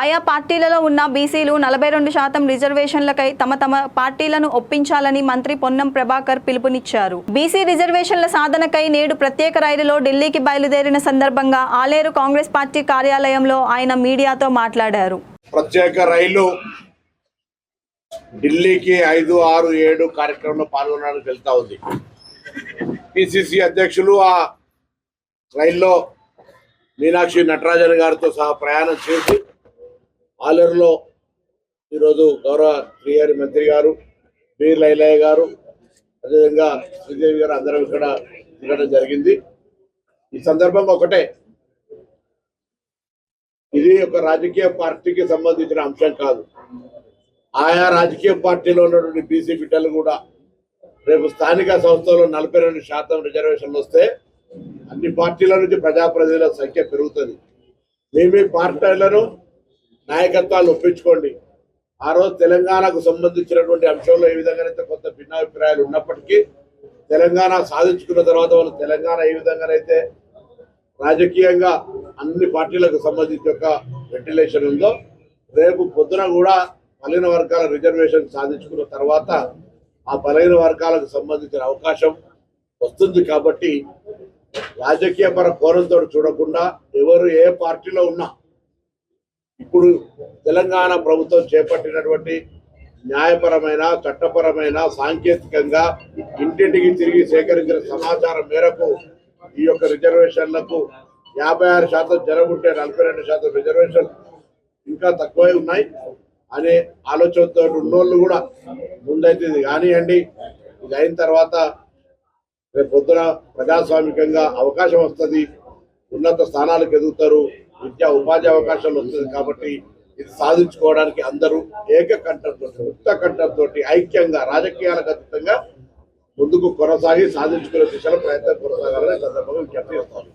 ఆయా పార్టీలలో ఉన్న బీసీలు నలభై రెండు శాతం రిజర్వేషన్లకై తమ తమ పార్టీలను ఒప్పించాలని మంత్రి పొన్నం ప్రభాకర్ పిలుపునిచ్చారు. బీసీ రిజర్వేషన్ల సాధనకై నేడు ప్రత్యేక రైలులో ఢిల్లీకి బయలుదేరిన సందర్భంగా ఆలేరు కాంగ్రెస్ పార్టీ కార్యాలయంలో ఆయన మీడియాతో మాట్లాడారు. ప్రత్యేక రైలు ఢిల్లీకి ఐదు ఆరు ఏడు కార్యక్రమంలో పాల్గొనడానికి వెళ్తా ఉంది. పిసిసి అధ్యక్షులు ఆ రైల్లో మీనాక్షి నటరాజన్ గారితో సహా ప్రయాణం చేసి ఆలూరులో ఈరోజు గౌరవ శ్రీహరి మంత్రి గారు బీర్ లైలయ్య గారు అదేవిధంగా శ్రీదేవి గారు అందరం ఇక్కడ తిరగడం జరిగింది. ఈ సందర్భం ఒకటే ఇది ఒక రాజకీయ పార్టీకి సంబంధించిన అంశం కాదు. ఆయా రాజకీయ పార్టీలో ఉన్నటువంటి బీసీ బిడ్డలు కూడా రేపు స్థానిక సంస్థలో నలభై రెండు శాతం రిజర్వేషన్లు వస్తే అన్ని పార్టీల నుంచి ప్రజాప్రతినిధుల సంఖ్య పెరుగుతుంది. మేము పార్టీలను నాయకత్వాలు ఒప్పించుకోండి. ఆ రోజు తెలంగాణకు సంబంధించినటువంటి అంశంలో ఏ విధంగానైతే కొంత భిన్నాభిప్రాయాలు ఉన్నప్పటికీ తెలంగాణ సాధించుకున్న తర్వాత వాళ్ళు తెలంగాణ ఏ విధంగానైతే రాజకీయంగా అన్ని పార్టీలకు సంబంధించి ఒక వెంటిలేషన్ ఉందో రేపు పొద్దున కూడా బలహీన వర్గాల రిజర్వేషన్ సాధించుకున్న తర్వాత ఆ బలహీన వర్గాలకు సంబంధించిన అవకాశం వస్తుంది కాబట్టి రాజకీయ పర కోణంతో చూడకుండా ఎవరు ఏ పార్టీలో ఉన్నా ఇప్పుడు తెలంగాణ ప్రభుత్వం చేపట్టినటువంటి న్యాయపరమైన చట్టపరమైన సాంకేతికంగా ఇంటింటికి తిరిగి సేకరించిన సమాచారం మేరకు ఈ యొక్క రిజర్వేషన్లకు యాభై ఆరు శాతం జనం ఉంటే నలభై రెండు శాతం రిజర్వేషన్ ఇంకా తక్కువే ఉన్నాయి అనే ఆలోచనతో ఉన్నోళ్ళు కూడా ముందైతే ఇది కానివ్వండి ఇది అయిన తర్వాత రేపు పొద్దున ప్రజాస్వామికంగా అవకాశం వస్తుంది. ఉన్నత స్థానాలకు ఎదుగుతారు. విద్యా ఉపాధి అవకాశాలు వస్తుంది కాబట్టి ఇది సాధించుకోవడానికి అందరూ ఏకకంఠంతో ఉత్త కంఠంతో ఐక్యంగా రాజకీయాలకు అతీతంగా ముందుకు కొనసాగి సాధించుకునే దిశలో ప్రయత్నం కొనసాగాలని సందర్భంగా విజ్ఞప్తి చేస్తాను.